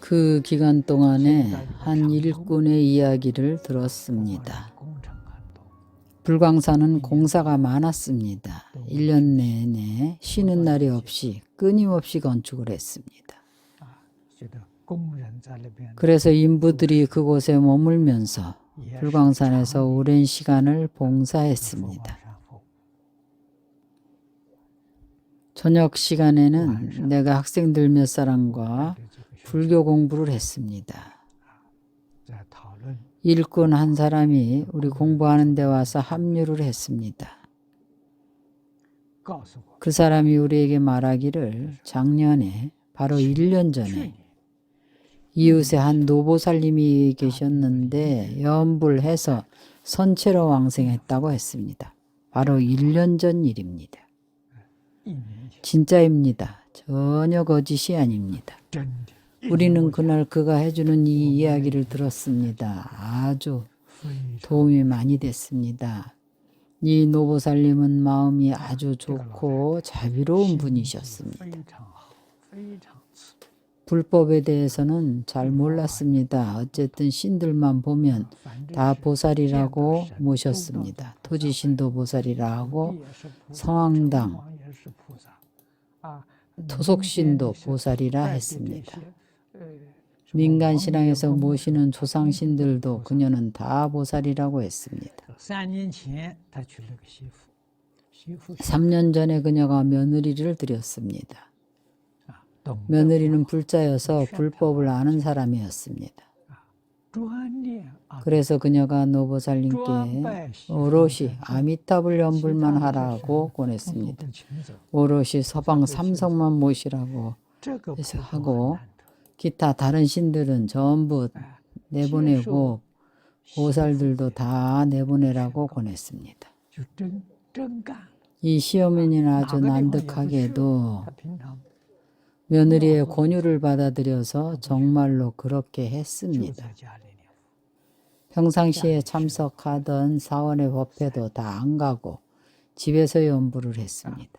그 기간 동안에 한 일꾼의 이야기를 들었습니다. 불광사는 공사가 많았습니다. 1년 내내 쉬는 날이 없이 끊임없이 건축을 했습니다. 그래서 인부들이 그곳에 머물면서 불광산에서 오랜 시간을 봉사했습니다. 저녁 시간에는 내가 학생들 몇 사람과 불교 공부를 했습니다. 일꾼 한 사람이 우리 공부하는 데 와서 합류를 했습니다. 그 사람이 우리에게 말하기를 작년에 바로 1년 전에 이웃에 한 노보살님이 계셨는데 염불해서 선체로 왕생했다고 했습니다. 바로 1년 전 일입니다. 진짜입니다. 전혀 거짓이 아닙니다. 우리는 그날 그가 해주는 이 이야기를 들었습니다. 아주 도움이 많이 됐습니다. 이 노보살님은 마음이 아주 좋고 자비로운 분이셨습니다. 불법에 대해서는 잘 몰랐습니다. 어쨌든 신들만 보면 다 보살이라고 모셨습니다. 토지신도 보살이라고 성황당 토속신도 보살이라 했습니다. 민간신앙에서 모시는 조상신들도 그녀는 다 보살이라고 했습니다. 3년 전에 그녀가 며느리를 들였습니다. 며느리는 불자여서 불법을 아는 사람이었습니다. 그래서 그녀가 노보살님께 오롯이 아미타불 연불만 하라고 권했습니다. 오롯이 서방 삼성만 모시라고 해서 하고 기타 다른 신들은 전부 내보내고 보살들도 다 내보내라고 권했습니다. 이 시어머니는 아주 난득하게도 며느리의 권유를 받아들여서 정말로 그렇게 했습니다. 평상시에 참석하던 사원의 법회도 다 안 가고 집에서 연부를 했습니다.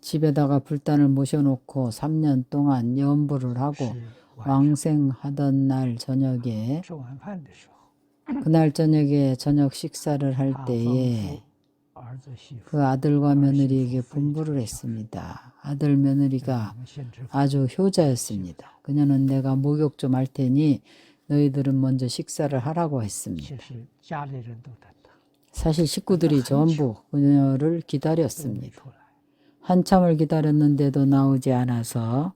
집에다가 불단을 모셔놓고 3년 동안 연부를 하고 왕생하던 날 저녁에 그날 저녁에 저녁 식사를 할 때에 그 아들과 며느리에게 분부를 했습니다. 아들 며느리가 아주 효자였습니다. 그녀는 내가 목욕 좀 할 테니 너희들은 먼저 식사를 하라고 했습니다. 사실 식구들이 전부 그녀를 기다렸습니다. 한참을 기다렸는데도 나오지 않아서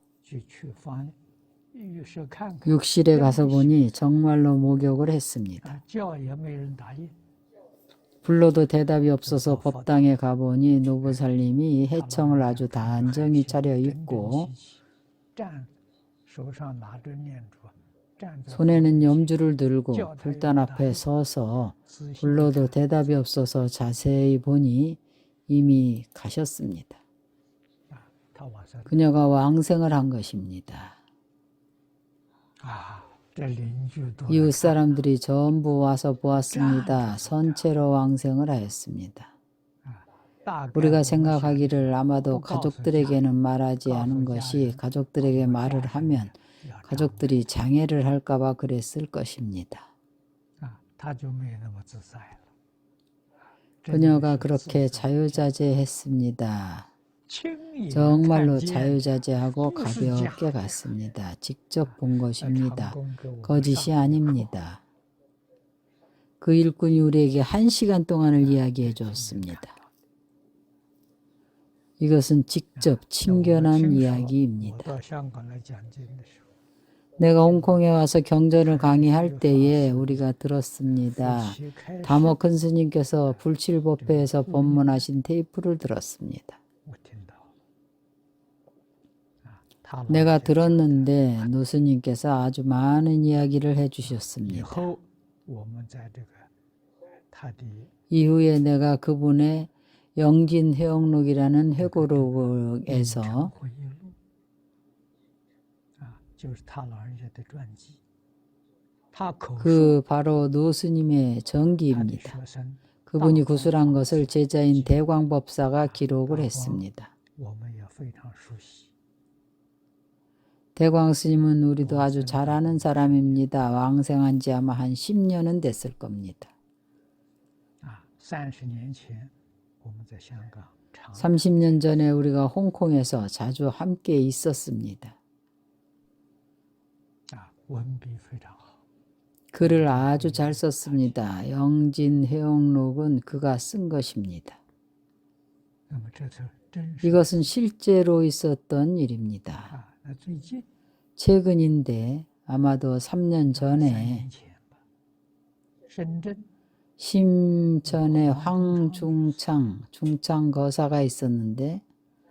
욕실에 가서 보니 정말로 목욕을 했습니다. 불러도 대답이 없어서 법당에 가보니 노보살님이 해청을 아주 단정히 차려 입고 손에는 염주를 들고 불단 앞에 서서 불러도 대답이 없어서 자세히 보니 이미 가셨습니다. 그녀가 왕생을 한 것입니다. 이웃 사람들이 전부 와서 보았습니다. 선체로 왕생을 하였습니다. 우리가 생각하기를 아마도 가족들에게는 말하지 않은 것이 가족들에게 말을 하면 가족들이 장애를 할까봐 그랬을 것입니다. 그녀가 그렇게 자유자재했습니다. 정말로 자유자재하고 가볍게 갔습니다. 직접 본 것입니다. 거짓이 아닙니다. 그 일꾼이 우리에게 한 시간 동안을 이야기해 줬습니다. 이것은 직접 친견한 이야기입니다. 내가 홍콩에 와서 경전을 강의할 때에 우리가 들었습니다. 다모 큰 스님께서 불칠법회에서 법문하신 테이프를 들었습니다. 내가 들었는데 노스님께서 아주 많은 이야기를 해주셨습니다. 이후에 내가 그분의 영진회옥록이라는 회고록에서 그 바로 노스님의 전기입니다. 그분이 구술한 것을 제자인 대광법사가 기록을 했습니다. 대광 스님은 우리도 아주 잘 아는 사람입니다. 왕생한 지 아마 한 10년은 됐을 겁니다. 30년 전에 우리가 홍콩에서 자주 함께 있었습니다. 啊文笔非常好， 글을 아주 잘 썼습니다. 영진 회용록은 그가 쓴 것입니다. 那么这是真实 이것은 실제로 있었던 일입니다. 啊。那最近 최근인데 아마도 3년 三 전에 年前吧，深圳 심천에 황중창 중창 거사가 있었는데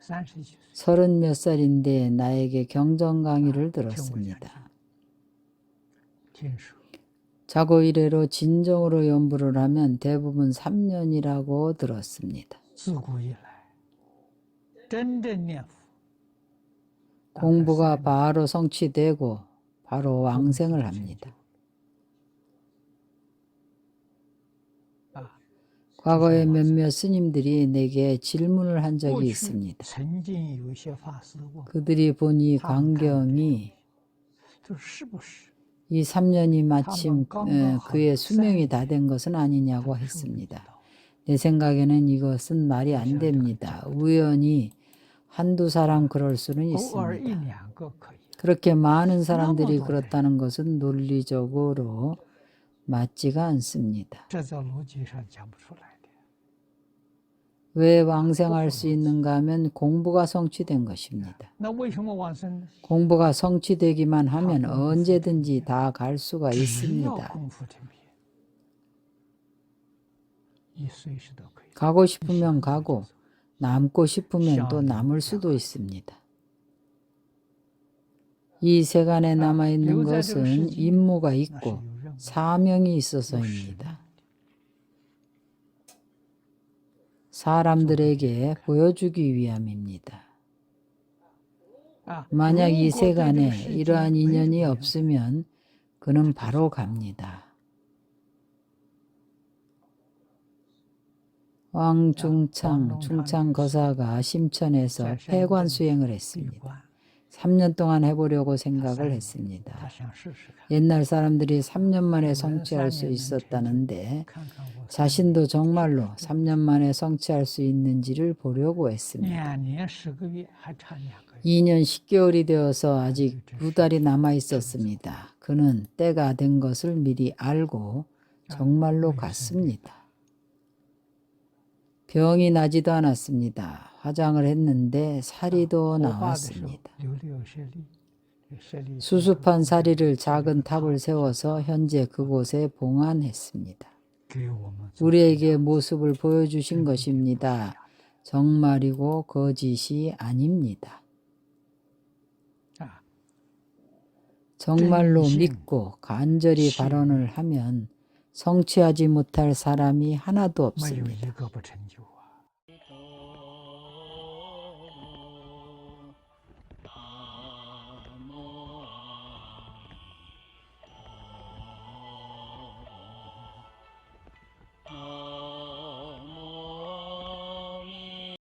三十几岁， 서른 몇 살인데 나에게 경전 강의를 들었습니다. 자고 이래로 진정으로 연부를 하면 대부분 3년이라고 들었습니다. 공부가 바로 성취되고 바로 왕생을 합니다. 과거에 몇몇 스님들이 내게 질문을 한 적이 있습니다. 그들이 보니 광경이 이 3년이 마침 예, 그의 수명이 다 된 것은 아니냐고 했습니다. 내 생각에는 이것은 말이 안 됩니다. 우연히 한두 사람 그럴 수는 있습니다. 그렇게 많은 사람들이 그렇다는 것은 논리적으로 맞지가 않습니다. 왜 왕생할 수 있는가 하면 공부가 성취된 것입니다. 공부가 성취되기만 하면 언제든지 다 갈 수가 있습니다. 가고 싶으면 가고 남고 싶으면 또 남을 수도 있습니다. 이 세간에 남아있는 것은 임무가 있고 사명이 있어서입니다. 사람들에게 보여주기 위함입니다. 만약 이 세간에 이러한 인연이 없으면 그는 바로 갑니다. 왕 중창, 중창 거사가 심천에서 폐관 수행을 했습니다. 3년 동안 해보려고 생각을 했습니다. 옛날 사람들이 3년 만에 성취할 수 있었다는데 자신도 정말로 3년 만에 성취할 수 있는지를 보려고 했습니다. 2년 10개월이 되어서 아직 두 달이 남아 있었습니다. 그는 때가 된 것을 미리 알고 정말로 갔습니다. 병이 나지도 않았습니다. 화장을 했는데 사리도 나왔습니다. 수습한 사리를 작은 탑을 세워서 현재 그곳에 봉안했습니다. 우리에게 모습을 보여주신 것입니다. 정말이고 거짓이 아닙니다. 정말로 믿고 간절히 발언을 하면 성취하지 못할 사람이 하나도 없습니다.